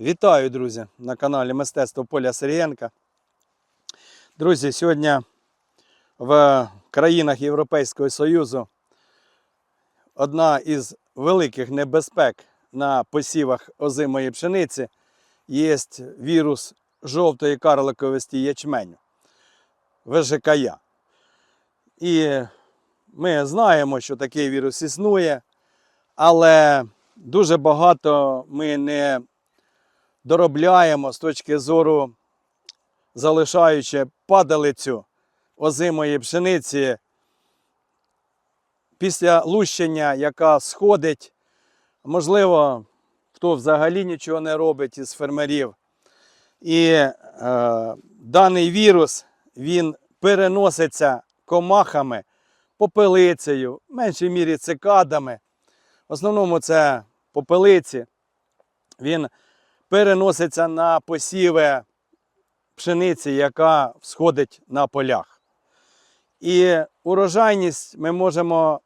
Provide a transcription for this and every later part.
Вітаю, друзі, на каналі Мистецтво Поля Сирієнка. Друзі, сьогодні в країнах Європейського Союзу одна із великих небезпек на посівах озимої пшениці є вірус жовтої карликовості ячменю ВЖКЯ. І ми знаємо, що такий вірус існує, але дуже багато ми не доробляємо з точки зору, залишаючи падалицю озимої пшениці після лущення, яка сходить, можливо, хто взагалі нічого не робить із фермерів. І е, даний вірус він переноситься комахами, попелицею, в меншій мірі цикадами. В основному це попелиці. Він переноситься на посіви пшениці, яка всходить на полях. І урожайність ми можемо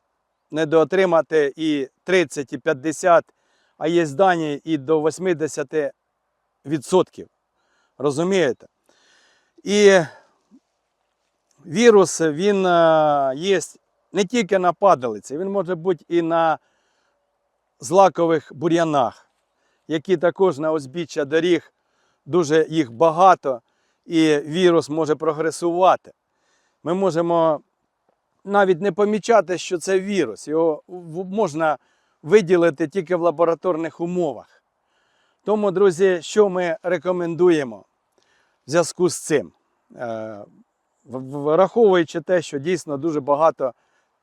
недоотримати і 30, і 50, а є дані і до 80%. Розумієте? І вірус він е, є не тільки на падалиці, він може бути і на злакових бур'янах які також на узбіччя доріг, дуже їх багато, і вірус може прогресувати. Ми можемо навіть не помічати, що це вірус. Його можна виділити тільки в лабораторних умовах. Тому, друзі, що ми рекомендуємо в зв'язку з цим? Е, Враховуючи те, що дійсно дуже багато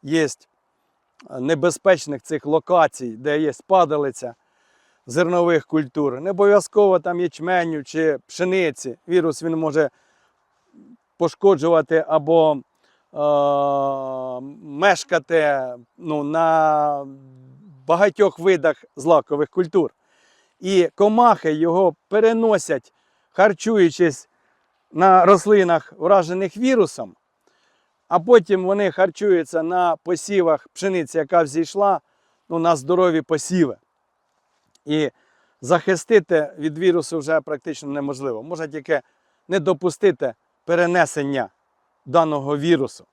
є небезпечних цих локацій, де є падалиця, зернових культур. Не обов'язково там ячменю чи пшениці. Вірус він може пошкоджувати або е, мешкати ну, на багатьох видах злакових культур. І комахи його переносять, харчуючись на рослинах, вражених вірусом, а потім вони харчуються на посівах пшениці, яка взійшла ну, на здорові посіви. І захистити від вірусу вже практично неможливо. Можна тільки не допустити перенесення даного вірусу.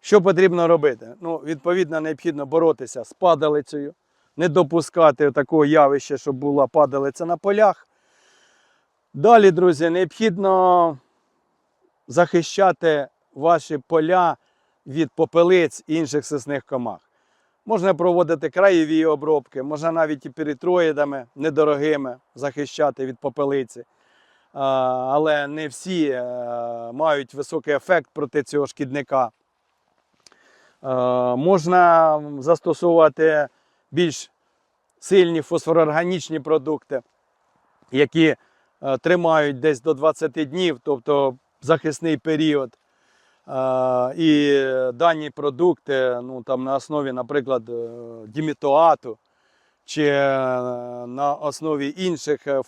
Що потрібно робити? Ну, відповідно, необхідно боротися з падалицею, не допускати такого явища, щоб була падалиця на полях. Далі, друзі, необхідно захищати ваші поля від попелиць і інших сисних комах. Можна проводити краєві обробки, можна навіть і перитроїдами недорогими захищати від попелиці. Але не всі е, мають високий ефект проти цього шкідника. Е, Можна застосовувати більш сильні фосфороорганічні продукти, які е, тримають десь до 20 днів, тобто захисний період. Е, І дані продукти ну, там, на основі, наприклад, е, дімітоату чи е, на основі інших е,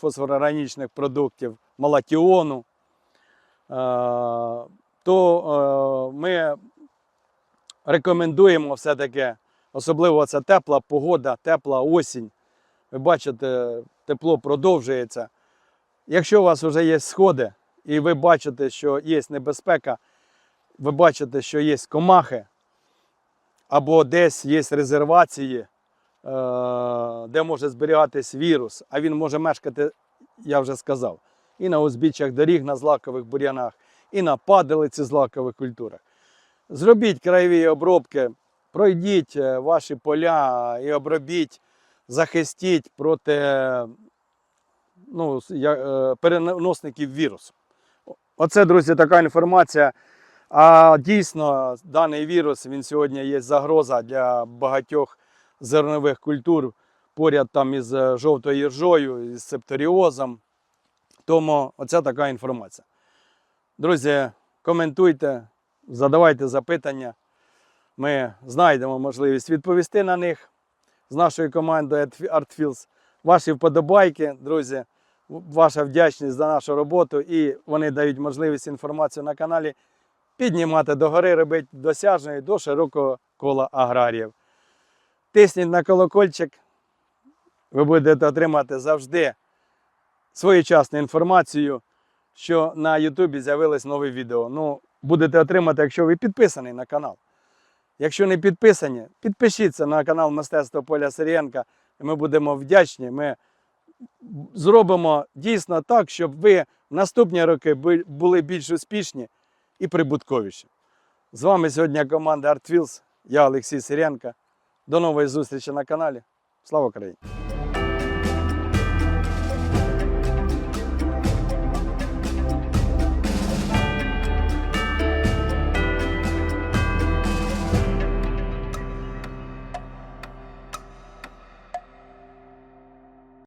продуктів малатіону, то ми рекомендуємо все-таки, особливо це тепла погода, тепла осінь. Ви бачите, тепло продовжується. Якщо у вас вже є сходи, і ви бачите, що є небезпека, ви бачите, що є комахи, або десь є резервації, е, де може зберігатись вірус, а він може мешкати, я вже сказав, і на узбіччях доріг, на злакових бур'янах, і на падалиці злакових культурах. Зробіть краєві обробки, пройдіть е, ваші поля і обробіть, захистіть проти ну, е, переносників вірусу. Оце, друзі, така інформація. А дійсно, даний вірус він сьогодні є загроза для багатьох зернових культур поряд там із е, жовтою іржою, із септоріозом. Тому оця така інформація. Друзі, коментуйте, задавайте запитання. Ми знайдемо можливість відповісти на них з нашою командою ArtFields. Ваші вподобайки, друзі, ваша вдячність за нашу роботу і вони дають можливість інформацію на каналі піднімати догори, робити досяжною до широкого кола аграріїв. Тисніть на колокольчик, ви будете отримати завжди своєчасну інформацію, що на Ютубі з'явилось нове відео. Ну, будете отримати, якщо ви підписаний на канал. Якщо не підписані, підпишіться на канал Мистецтво Поля Сирієнка, і ми будемо вдячні. Ми зробимо дійсно так, щоб ви в наступні роки були більш успішні і прибутковіші. З вами сьогодні команда ArtWheels, я Олексій Сиренко. До нової зустрічі на каналі. Слава Україні!